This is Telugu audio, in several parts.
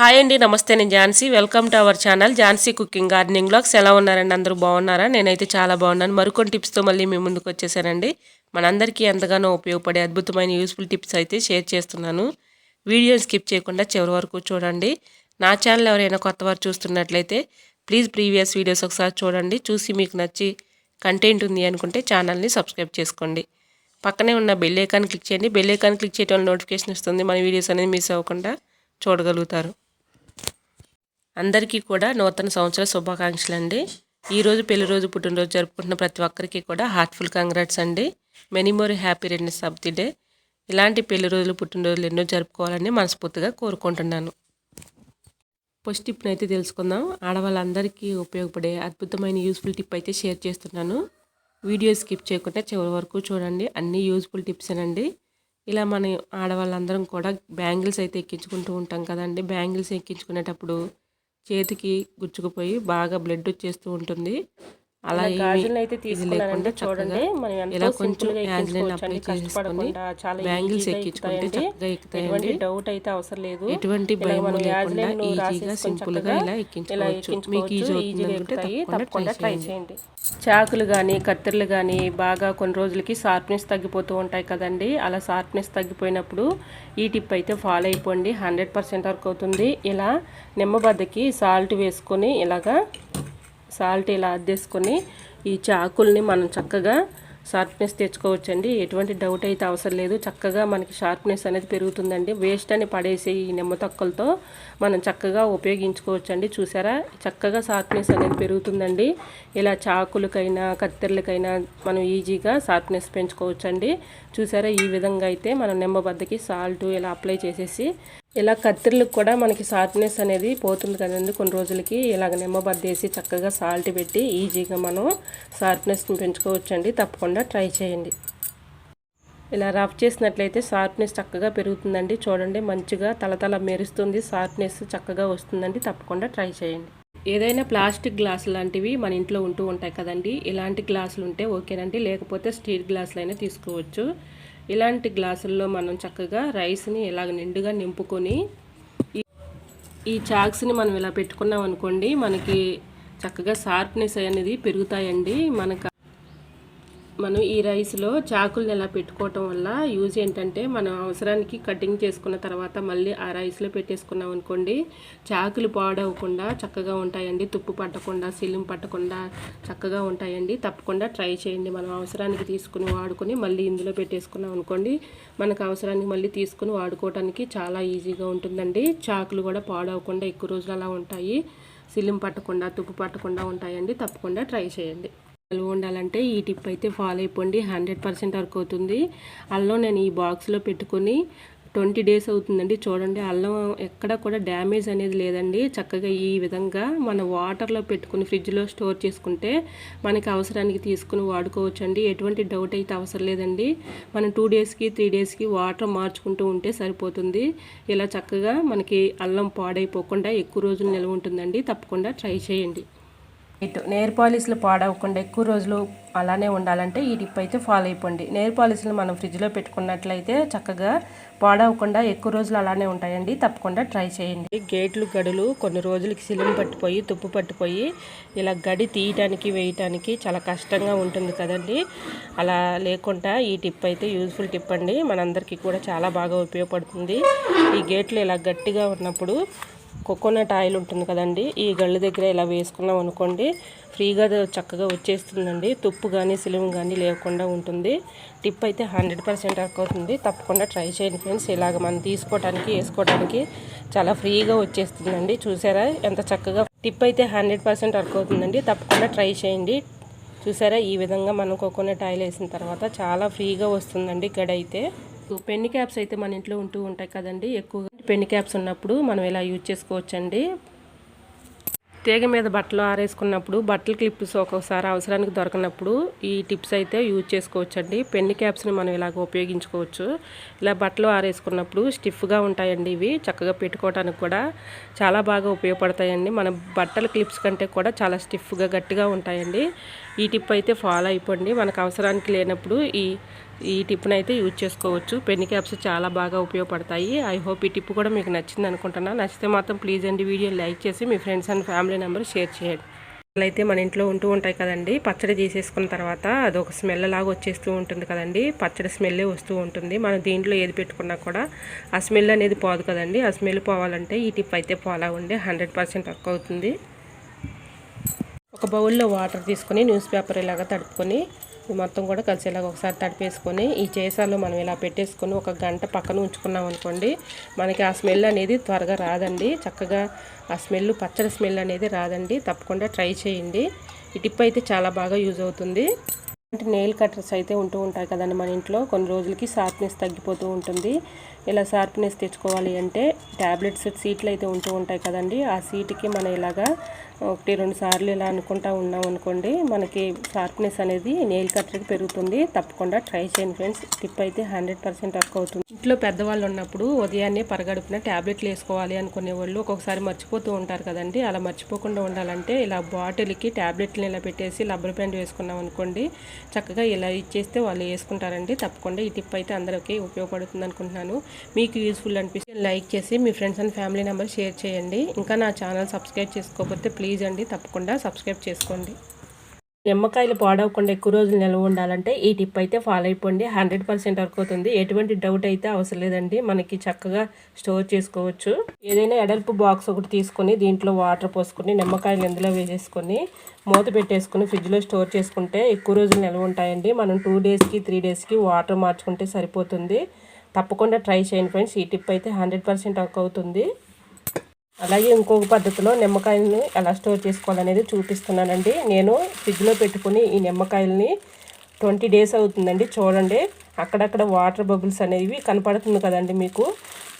హాయ్ అండి నమస్తే నేను Jhansi. Welcome to our channel Jhansi cooking gardening blogs ఎలా ఉన్నారండి? అందరూ బాగున్నారా? నేనైతే చాలా బాగున్నాను. మరికొన్ని టిప్స్తో మళ్ళీ మీ ముందుకు వచ్చేసానండి. మనందరికీ ఎంతగానో ఉపయోగపడే అద్భుతమైన యూస్ఫుల్ టిప్స్ అయితే షేర్ చేస్తున్నాను. వీడియోని స్కిప్ చేయకుండా చివరి వరకు చూడండి. నా ఛానల్ ఎవరైనా కొత్త వారు చూస్తున్నట్లయితే ప్లీజ్ ప్రీవియస్ వీడియోస్ ఒకసారి చూడండి. చూసి మీకు నచ్చి కంటెంట్ ఉంది అనుకుంటే ఛానల్ని సబ్స్క్రైబ్ చేసుకోండి. పక్కనే ఉన్న బెల్ ఐకాన్ క్లిక్ చేయండి. బెల్ ఐకాన్ క్లిక్ చేయడం వల్ల నోటిఫికేషన్ వస్తుంది. మన వీడియోస్ అనేది మిస్ అవ్వకుండా చూడగలుగుతారు. అందరికీ కూడా నూతన సంవత్సర శుభాకాంక్షలు అండి ఈరోజు పెళ్ళి రోజు పుట్టినరోజు జరుపుకుంటున్న ప్రతి ఒక్కరికి కూడా హార్ట్ఫుల్ కంగ్రాట్స్ అండి. Many more happy returns of the day. ఇలాంటి పెళ్ళి రోజులు పుట్టినరోజులు ఎన్నో జరుపుకోవాలని మనస్ఫూర్తిగా కోరుకుంటున్నాను. ఫస్ట్ టిప్ని అయితే తెలుసుకుందాం. ఆడవాళ్ళందరికీ ఉపయోగపడే అద్భుతమైన యూస్ఫుల్ టిప్ అయితే షేర్ చేస్తున్నాను. వీడియో స్కిప్ చేయకుండా చివరి వరకు చూడండి. అన్ని యూస్ఫుల్ టిప్సేనండి. ఇలా మన ఆడవాళ్ళందరం కూడా బ్యాంగిల్స్ అయితే ఎక్కించుకుంటూ ఉంటాం కదండి. బ్యాంగిల్స్ ఎక్కించుకునేటప్పుడు చేతికి గుచ్చుకుపోయి బాగా బ్లడ్ వచ్చేస్తూ ఉంటుంది. అలా గాజులను అయితే లేకుండా చూడండి మనం ఎంతో సింపుల్గా ఎక్కించుకోవచ్చండి, అప్లై కష్టపడకుండా చాలా బ్యాంగిల్స్ ఎక్కించుకుంటే. చక్కగా ఎక్కుతాయండి డౌట్ అయితే అవసరం లేదు. ఎటువంటి భయం లేకుండా ఈజీగా సింపుల్గా ఇలా ఎక్కించుకోవచ్చు. మీకు ఈజీ అవుతుంది ఎక్కుతాయి తప్పకుండా ట్రై చేయండి. చాకులు కానీ కత్తెరలు కానీ బాగా కొన్ని రోజులకి షార్ప్నెస్ తగ్గిపోతూ ఉంటాయి కదండి. అలా షార్ప్నెస్ తగ్గిపోయినప్పుడు ఈ టిప్ అయితే ఫాలో అయిపోండి. హండ్రెడ్ పర్సెంట్ వరకు అవుతుంది. ఇలా నిమ్మబద్దకి సాల్ట్ వేసుకొని ఇలాగా సాల్ట్ ఇలా అద్దేసుకొని ఈ చాకుల్ని మనం చక్కగా షార్ప్నెస్ తెచ్చుకోవచ్చండి. ఎటువంటి డౌట్ అయితే అవసరం లేదు. చక్కగా మనకి షార్ప్నెస్ అనేది పెరుగుతుందండి. వేస్ట్ అని పడేసే ఈ నిమ్మ తొక్కలతో మనం చక్కగా ఉపయోగించుకోవచ్చండి. చూసారా? చక్కగా షార్ప్నెస్ అనేది పెరుగుతుందండి. ఇలా చాకులకైనా కత్తెరలకైనా మనం ఈజీగా షార్ప్నెస్ పెంచుకోవచ్చండి. చూసారా? ఈ విధంగా అయితే మనం నిమ్మబద్దకి సాల్ట్ ఇలా అప్లై చేసేసి ఇలా కత్తిర్లకు కూడా మనకి షార్ప్నెస్ అనేది పోతుంది కదండి కొన్ని రోజులకి. ఇలాగ నిమ్మబద్దేసి చక్కగా సాల్ట్ పెట్టి ఈజీగా మనం షార్ప్నెస్ని పెంచుకోవచ్చండి. తప్పకుండా ట్రై చేయండి. ఇలా రఫ్ చేసినట్లయితే షార్ప్నెస్ చక్కగా పెరుగుతుందండి. చూడండి మంచిగా తలతల మెరుస్తుంది. షార్ప్నెస్ చక్కగా వస్తుందండి. తప్పకుండా ట్రై చేయండి. ఏదైనా ప్లాస్టిక్ గ్లాస్ లాంటివి మన ఇంట్లో ఉంటూ ఉంటాయి కదండి. ఇలాంటి గ్లాసులు ఉంటే ఓకేనండి. లేకపోతే స్టీల్ గ్లాసులు అయినా తీసుకోవచ్చు. ఇలాంటి గ్లాసుల్లో మనం చక్కగా రైస్ని ఇలాగ నిండుగా నింపుకొని ఈ చాక్స్ని మనం ఇలా పెట్టుకున్నాం అనుకోండి మనకి చక్కగా షార్ప్నెస్ అనేది పెరుగుతాయండి. మనకు మనం ఈ రైస్లో చాకుల్ని ఎలా పెట్టుకోవటం వల్ల యూజ్ ఏంటంటే మనం అవసరానికి కటింగ్ చేసుకున్న తర్వాత మళ్ళీ ఆ రైస్లో పెట్టేసుకున్నాం అనుకోండి చాకులు పాడవకుండా చక్కగా ఉంటాయండి. తుప్పు పట్టకుండా సిలిం పట్టకుండా చక్కగా ఉంటాయండి. తప్పకుండా ట్రై చేయండి. మనం అవసరానికి తీసుకుని వాడుకొని మళ్ళీ ఇందులో పెట్టేసుకున్నాం అనుకోండి మనకు అవసరానికి మళ్ళీ తీసుకుని వాడుకోవడానికి చాలా ఈజీగా ఉంటుందండి. చాకులు కూడా పాడవకుండా ఎక్కువ రోజులు అలా ఉంటాయి. సిలిం పట్టకుండా తుప్పు పట్టకుండా ఉంటాయండి. తప్పకుండా ట్రై చేయండి. నిల్వ ఉండాలంటే ఈ టిప్ అయితే ఫాలో అయిపోండి. హండ్రెడ్ పర్సెంట్ వరకు అవుతుంది. అల్లం నేను ఈ బాక్స్లో పెట్టుకొని ట్వంటీ డేస్ అవుతుందండి. చూడండి అల్లం ఎక్కడ కూడా డ్యామేజ్ అనేది లేదండి. చక్కగా ఈ విధంగా మన వాటర్లో పెట్టుకుని ఫ్రిడ్జ్లో స్టోర్ చేసుకుంటే మనకి అవసరానికి తీసుకుని వాడుకోవచ్చండి. ఎటువంటి డౌట్ అయితే అవసరం లేదండి. మనం టూ డేస్కి త్రీ డేస్కి వాటర్ మార్చుకుంటూ ఉంటే సరిపోతుంది. ఇలా చక్కగా మనకి అల్లం పాడైపోకుండా ఎక్కువ రోజులు నిల్వ ఉంటుందండి. తప్పకుండా ట్రై చేయండి. ఇటు నేర్ పాలిష్లు పాడవకుండా ఎక్కువ రోజులు అలానే ఉండాలంటే ఈ టిప్ అయితే ఫాలో అయిపోండి. నేర్ పాలిష్లు మనం ఫ్రిడ్జ్లో పెట్టుకున్నట్లయితే చక్కగా పాడవకుండా ఎక్కువ రోజులు అలానే ఉంటాయండి. తప్పకుండా ట్రై చేయండి. గేట్లు గడులు కొన్ని రోజులకి సిలిం పట్టిపోయి తుప్పు పట్టిపోయి ఇలా గడి తీయటానికి వేయటానికి చాలా కష్టంగా ఉంటుంది కదండి. అలా లేకుండా ఈ టిప్ అయితే యూజ్ఫుల్ టిప్ అండి. మనందరికీ కూడా చాలా బాగా ఉపయోగపడుతుంది. ఈ గేట్లు ఇలా గట్టిగా ఉన్నప్పుడు కోకోనట్ ఆయిల్ ఉంటుంది కదండి ఈ గళ్ళు దగ్గర ఇలా వేసుకున్నాం అనుకోండి ఫ్రీగా చక్కగా వచ్చేస్తుందండి. తుప్పు కానీ సిలిం కానీ లేకుండా ఉంటుంది. టిప్ అయితే హండ్రెడ్ పర్సెంట్ వర్క్ అవుతుంది. తప్పకుండా ట్రై చేయండి ఫ్రెండ్స్. ఇలాగ మనం తీసుకోవడానికి వేసుకోవడానికి చాలా ఫ్రీగా వచ్చేస్తుందండి. చూసారా? ఎంత చక్కగా టిప్ అయితే హండ్రెడ్ పర్సెంట్ వర్క్ అవుతుందండి. తప్పకుండా ట్రై చేయండి. చూసారా? ఈ విధంగా మనం కోకోనట్ ఆయిల్ వేసిన తర్వాత చాలా ఫ్రీగా వస్తుందండి గడ అయితే పెన్ని క్యాప్స్ అయితే మన ఇంట్లో ఉంటూ ఉంటాయి కదండి. ఎక్కువగా పెన్ క్యాప్స్ ఉన్నప్పుడు మనం ఇలా యూజ్ చేసుకోవచ్చండి? తీగ మీద బట్టలు ఆరేసుకున్నప్పుడు బట్టల క్లిప్స్ ఒక్కొక్కసారి అవసరానికి దొరకనప్పుడు ఈ టిప్స్ అయితే యూజ్ చేసుకోవచ్చండి. పెన్ని క్యాప్స్ని మనం ఇలాగ ఉపయోగించుకోవచ్చు. ఇలా బట్టలు ఆరేసుకున్నప్పుడు స్టిఫ్గా ఉంటాయండి ఇవి. చక్కగా పెట్టుకోవడానికి కూడా చాలా బాగా ఉపయోగపడతాయండి. మన బట్టల క్లిప్స్ కంటే కూడా చాలా స్టిఫ్గా గట్టిగా ఉంటాయండి. ఈ టిప్ అయితే ఫాలో అయిపోండి. మనకు అవసరానికి లేనప్పుడు ఈ ఈ టిప్ని అయితే యూజ్ చేసుకోవచ్చు. పెన్ క్యాప్స్ చాలా బాగా ఉపయోగపడతాయి. ఐ హోప్ ఈ టిప్ కూడా మీకు నచ్చింది అనుకుంటున్నా. నచ్చితే మాత్రం ప్లీజ్ అండి వీడియో లైక్ చేసి మీ friends and family number share చేయండి. అయితే మన ఇంట్లో ఉంటూ ఉంటాయి కదండి. పచ్చడి చేసేసుకున్న తర్వాత అది ఒక స్మెల్ లాగా వచ్చేస్తూ ఉంటుంది కదండి. పచ్చడి స్మెల్లే వస్తూ ఉంటుంది. మనం దీంట్లో ఏది పెట్టుకున్నా కూడా ఆ స్మెల్ అనేది పోదు కదండి. ఆ స్మెల్ పోవాలంటే ఈ టిప్ అయితే పోలా ఉండి హండ్రెడ్ పర్సెంట్ వర్క్ అవుతుంది. ఒక బౌల్లో వాటర్ తీసుకొని న్యూస్ పేపర్ ఇలాగా తడుపుకొని మొత్తం కూడా కలిసేలాగా ఒకసారి తడిపేసుకొని ఈ చేసాలో మనం ఇలా పెట్టేసుకొని ఒక గంట పక్కన ఉంచుకున్నాం అనుకోండి మనకి ఆ స్మెల్ అనేది త్వరగా రాదండి. చక్కగా ఆ స్మెల్ పచ్చడి స్మెల్ అనేది రాదండి. తప్పకుండా ట్రై చేయండి. ఈ టిప్ అయితే చాలా బాగా యూజ్ అవుతుంది. అంటే నెయిల్ కట్టర్స్ అయితే ఉంటూ ఉంటాయి కదండి మన ఇంట్లో. కొన్ని రోజులకి షార్ప్నెస్ తగ్గిపోతూ ఉంటుంది. ఇలా షార్ప్నెస్ తెచ్చుకోవాలి అంటే ట్యాబ్లెట్స్ సీట్లు అయితే ఉంటూ ఉంటాయి కదండి. ఆ సీట్కి మనం ఇలాగా ఒకటి రెండు సార్లు ఇలా అనుకుంటా ఉన్నాం అనుకోండి మనకి షార్ప్నెస్ అనేది నెయిల్ కట్టర్కి పెరుగుతుంది. తప్పకుండా ట్రై చేయండి ఫ్రెండ్స్. టిప్ అయితే హండ్రెడ్ పర్సెంట్ వర్క్ అవుతుంది. ఇంట్లో పెద్దవాళ్ళు ఉన్నప్పుడు ఉదయాన్నే పరగడుపున ట్యాబ్లెట్లు వేసుకోవాలి అనుకునే వాళ్ళు ఒక్కొక్కసారి మర్చిపోతూ ఉంటారు కదండి. అలా మర్చిపోకుండా ఉండాలంటే ఇలా బాటిల్కి ట్యాబ్లెట్ని ఇలా పెట్టేసి రబ్బర్ బ్యాండ్ వేసుకున్నాం అనుకోండి చక్కగా ఇలా ఇచ్చేస్తే వాళ్ళు వేసుకుంటారండి. తప్పకుండా ఈ టిప్ అయితే అందరికీ ఉపయోగపడుతుంది అనుకుంటున్నాను. మీకు యూస్ఫుల్ అనిపిస్తే లైక్ చేసి మీ friends and family number share చేయండి. ఇంకా నా ఛానల్ సబ్స్క్రైబ్ చేసుకోకపోతే ప్లీజ్ అండి తప్పకుండా సబ్స్క్రైబ్ చేసుకోండి. నిమ్మకాయలు పాడవకుండా ఎక్కువ రోజులు నిల్వ ఉండాలంటే ఈ టిప్ అయితే ఫాలో అయిపోండి. హండ్రెడ్ పర్సెంట్ వర్క్ అవుతుంది. ఎటువంటి డౌట్ అయితే అవసరం లేదండి. మనకి చక్కగా స్టోర్ చేసుకోవచ్చు. ఏదైనా ఎడల్పు బాక్స్ ఒకటి తీసుకొని దీంట్లో వాటర్ పోసుకొని నిమ్మకాయలు ఇందులో వేసేసుకొని మూత పెట్టేసుకొని ఫ్రిడ్జ్లో స్టోర్ చేసుకుంటే ఎక్కువ రోజులు నిల్వ ఉంటాయండి. మనం టూ డేస్కి త్రీ డేస్కి వాటర్ మార్చుకుంటే సరిపోతుంది. తప్పకుండా ట్రై చేయండి ఫ్రెండ్స్. ఈ టిప్ అయితే హండ్రెడ్ పర్సెంట్ వర్క్ అవుతుంది. అలాగే ఇంకొక పద్ధతిలో నిమ్మకాయలను ఎలా స్టోర్ చేసుకోవాలనేది చూపిస్తున్నానండి. నేను ఫ్రిడ్జ్లో పెట్టుకుని ఈ నిమ్మకాయలని ట్వంటీ డేస్ అవుతుందండి. చూడండి అక్కడక్కడ వాటర్ బబుల్స్ అనేవి కనపడుతుంది కదండి మీకు.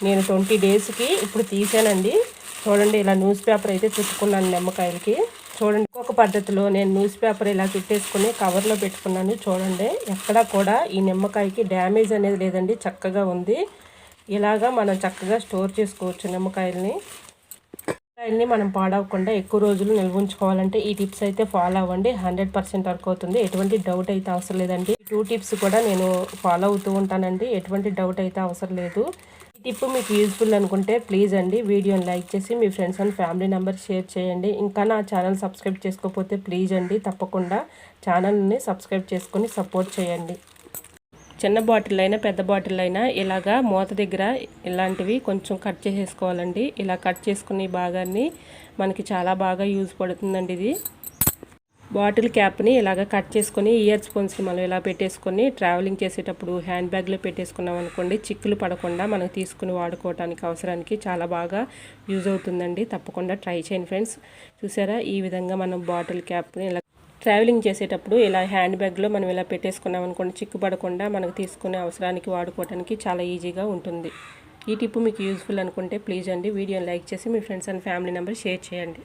నేను ట్వంటీ డేస్కి ఇప్పుడు తీసానండి. చూడండి ఇలా న్యూస్ పేపర్ అయితే చుట్టుకున్నాను నిమ్మకాయలకి. చూడండి. ఇంకొక పద్ధతిలో నేను న్యూస్ పేపర్ ఇలా చుట్టేసుకుని కవర్లో పెట్టుకున్నాను. చూడండి. ఎక్కడా కూడా ఈ నిమ్మకాయకి డ్యామేజ్ అనేది లేదండి. చక్కగా ఉంది. ఇలాగా మనం చక్కగా స్టోర్ చేసుకోవచ్చు నిమ్మకాయల్ని. నిమ్మకాయల్ని మనం పాడవకుండా ఎక్కువ రోజులు నిల్వ ఉంచుకోవాలంటే ఈ టిప్స్ అయితే ఫాలో అవ్వండి. హండ్రెడ్ పర్సెంట్ వర్క్ అవుతుంది. ఎటువంటి డౌట్ అయితే అవసరం లేదండి. టూ టిప్స్ కూడా నేను ఫాలో అవుతూ ఉంటానండి. ఎటువంటి డౌట్ అయితే అవసరం లేదు. ఈ టిప్ మీకు యూజ్ఫుల్ అనుకుంటే ప్లీజ్ అండి వీడియోని లైక్ చేసి మీ friends and family number share చేయండి. ఇంకా నా ఛానల్ సబ్స్క్రైబ్ చేసుకోకపోతే ప్లీజ్ అండి తప్పకుండా ఛానల్ని సబ్స్క్రైబ్ చేసుకొని సపోర్ట్ చేయండి. చిన్న బాటిల్ అయినా పెద్ద బాటిల్ అయినా ఇలాగా మూత దగ్గర ఇలాంటివి కొంచెం కట్ చేసేసుకోవాలండి. ఇలా కట్ చేసుకునే భాగాన్ని మనకి చాలా బాగా యూజ్ పడుతుందండి ఇది. బాటిల్ క్యాప్ని ఇలాగ కట్ చేసుకొని ఇయర్ స్పూన్స్ని మనం ఇలా పెట్టేసుకొని ట్రావెలింగ్ చేసేటప్పుడు హ్యాండ్ బ్యాగ్లో పెట్టేసుకున్నాం అనుకోండి చిక్కులు పడకుండా మనం తీసుకుని వాడుకోవడానికి అవసరానికి చాలా బాగా యూజ్ అవుతుందండి. తప్పకుండా ట్రై చేయండి ఫ్రెండ్స్ చూసారా? ఈ విధంగా మనం బాటిల్ క్యాప్ని ఇలా ట్రావెలింగ్ చేసేటప్పుడు ఇలా హ్యాండ్ బ్యాగ్లో మనం ఇలా పెట్టేసుకున్నాం అనుకోండి చిక్కుపడకుండా మనకు తీసుకునే అవసరానికి వాడుకోవడానికి చాలా ఈజీగా ఉంటుంది. ఈ టిప్ మీకు యూజ్ఫుల్ అనుకుంటే ప్లీజ్ అండి. వీడియోని లైక్ చేసి మీ friends and family number share చేయండి.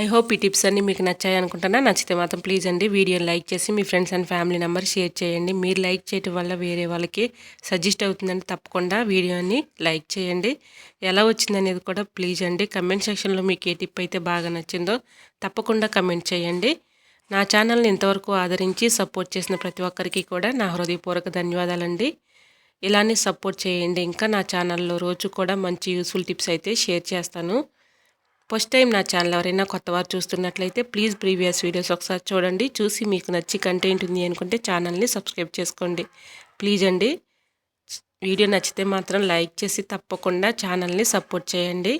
ఐ హోప్ ఈ టిప్స్ అన్ని మీకు నచ్చాయి అనుకుంటున్నా. నచ్చితే మాత్రం ప్లీజ్ అండి వీడియోని లైక్ చేసి మీ friends and family number share చేయండి. మీరు లైక్ చేయటం వల్ల వేరే వాళ్ళకి సజెస్ట్ అవుతుందని తప్పకుండా వీడియోని లైక్ చేయండి. ఎలా వచ్చిందనేది కూడా ప్లీజ్ అండి. కమెంట్ సెక్షన్లో మీకు ఏ టిప్ అయితే బాగా నచ్చిందో తప్పకుండా కమెంట్ చేయండి. నా ఛానల్ని ఇంతవరకు ఆదరించి సపోర్ట్ చేసిన ప్రతి ఒక్కరికి కూడా నా హృదయపూర్వక ధన్యవాదాలండి. ఇలానే సపోర్ట్ చేయండి. ఇంకా నా ఛానల్లో రోజు కూడా మంచి యూస్ఫుల్ టిప్స్ అయితే షేర్ చేస్తాను. ఫస్ట్ టైం నా ఛానల్ ఎవరైనా కొత్త వారు చూస్తున్నట్లయితే ప్లీజ్ ప్రీవియస్ వీడియోస్ ఒకసారి చూడండి. చూసి మీకు నచ్చి కంటెంట్ ఉంది అనుకుంటే ఛానల్ని సబ్స్క్రైబ్ చేసుకోండి. ప్లీజ్ అండి. వీడియో నచ్చితే మాత్రం లైక్ చేసి తప్పకుండా ఛానల్ని సపోర్ట్ చేయండి.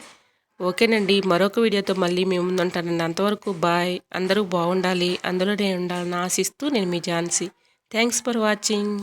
ఓకేనండి. మరొక వీడియోతో మళ్ళీ మేము ముందుంటానండి అంతవరకు బాయ్. అందరూ బాగుండాలి. అందులోనే ఉండాలని ఆశిస్తూ నేను మీ ఝాన్సీ. Thanks for watching